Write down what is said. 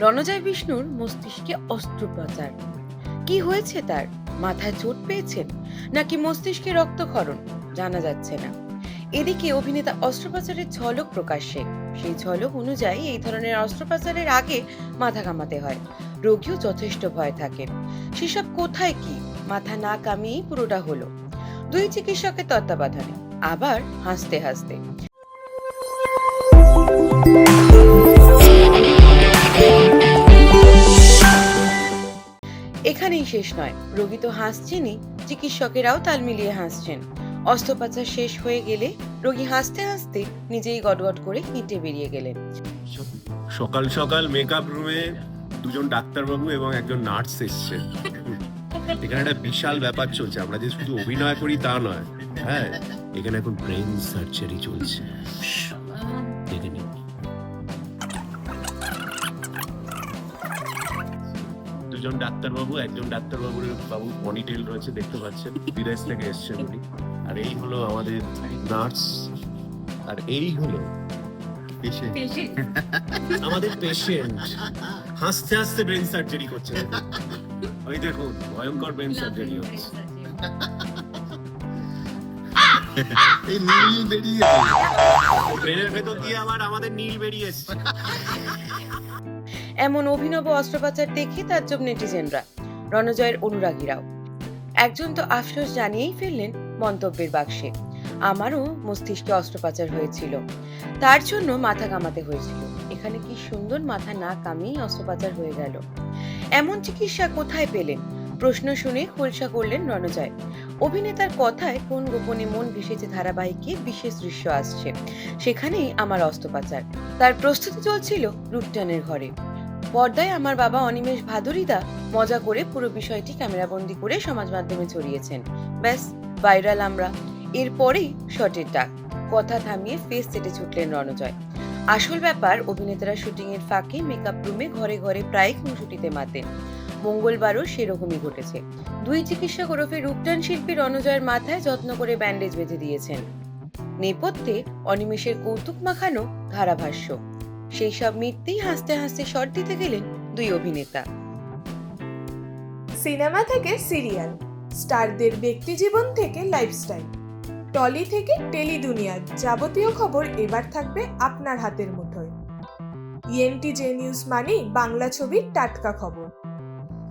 রণজয় বিষ্ণুর মস্তিষ্কে অস্ত্রোপচার। কি হয়েছে তার? মাথায় চোট পেয়েছেন? নাকি মস্তিষ্কে রক্তক্ষরণ? জানা যাচ্ছে না। এদিকে অভিনেতা অস্ত্রোপচারের ঝলক প্রকাশ্যে। সেই ঝলক অনুযায়ী এই ধরনের অস্ত্রোপচারের আগে মাথা ঘামাতে হয়। রোগীও যথেষ্ট ভয় থাকেন। সেসব কোথায় কি? মাথা না কামিয়েই পুরোটা হলো। দুই চিকিৎসকের তত্ত্বাবধানে। আবার হাসতে হাসতে। এখানেই শেষ নয়। রোগী তো হাসছেনই চিকিৎসকেরাও তাল মিলিয়ে হাসছেন। অস্ত্রোপচার শেষ হয়ে গেলে রোগী হাসতে হাসতে নিজেই গটগট করে হেঁটে বেরিয়ে গেলেন। সকাল সকাল মেকআপ রুমে দুজন ডাক্তারবাবু এবং একজন নার্স এসছে। এখানে একটা বিশাল ব্যাপার চলছে। আমরা যে শুধু অভিনয় করি তা নয় হ্যাঁ? এখানে এখন ব্রেন সার্জারি চলছে। দুজন ডাক্তারবাবু একজন ডাক্তারবাবুর বাবু পনিটেল রয়েছে দেখতে পাচ্ছেন। বিদেশ থেকে এসছেন উনি। আর এই হলো আমাদের নার্স আর এই হলো আমাদের পেশেন্ট হাসতে হাসতে ব্রেন সার্জারি করছে। ওই দেখুন ভয়ঙ্কর ব্রেন সার্জারি হচ্ছে। এই নীল বেরিয়ে। ব্রেনের ভেতর দিয়ে আবার আমাদের নীল বেরিয়ে এসছে। এমন অভিনব অস্ত্রোপচার দেখে তাজ্জব নেটিজেনরা। রণজয়ের অনুরাগীরাও। একজন তো আফসোস জানিয়েই ফেললেন মন্তব্যের বাক্সে। আমারও মস্তিষ্কে অস্ত্রোপচার হয়েছিল। তার জন্য মাথা কামাতে হয়েছিল। এখানে কি সুন্দর মাথা না কামিয়েই অস্ত্রোপচার হয়ে গেল। এমন চিকিৎসা কোথায় পেলেন? প্রশ্ন শুনে খোলসা করলেন রণজয়। অভিনেতার কথায় কোন গোপনে মন ভেসেছে ধারাবাহিকে বিশেষ দৃশ্য আসছে। সেখানেই আমার অস্ত্রোপচার। তার প্রস্তুতি চলছিল রূপটানের ঘরে। পর্দায় আমার বাবা অনিমেষ ভাদুরিদা মজা করে পুরো বিষয়টি ক্যামেরাবন্দি করে সমাজ মাধ্যমে ছড়িয়েছেন। ব্যাস, ভাইরাল আমরা। এরপরেই শটের ডাক। কথা থামিয়ে ফেস সেটে ছুটলেন রণজয়। আসল ব্যাপার, অভিনেতারা শুটিং এর ফাঁকে মেকআপ রুমে ঘরে ঘরে প্রায় খুনসুটিতে মাতেন। মঙ্গলবারও সেরকমই ঘটেছে। দুই চিকিৎসক ওরফে রূপটান শিল্পী রণজয়ের মাথায় যত্ন করে ব্যান্ডেজ বেঁধে দিয়েছেন। নেপথ্যে অনিমেষের কৌতুক মাখানো ধারাভাষ্য। সেই সব মিথ্যেই হাসতে হাসতে শট দিতে গেলেন দুই অভিনেতা। সিনেমা থেকে সিরিয়াল, স্টারদের ব্যক্তিজীবন থেকে লাইফস্টাইল, টলি থেকে টেলি দুনিয়ার যাবতীয় খবর এবার থাকবে আপনার হাতের মুঠোয়। ইএনটি জে নিউজ মানেই বাংলা ছবির টাটকা খবর।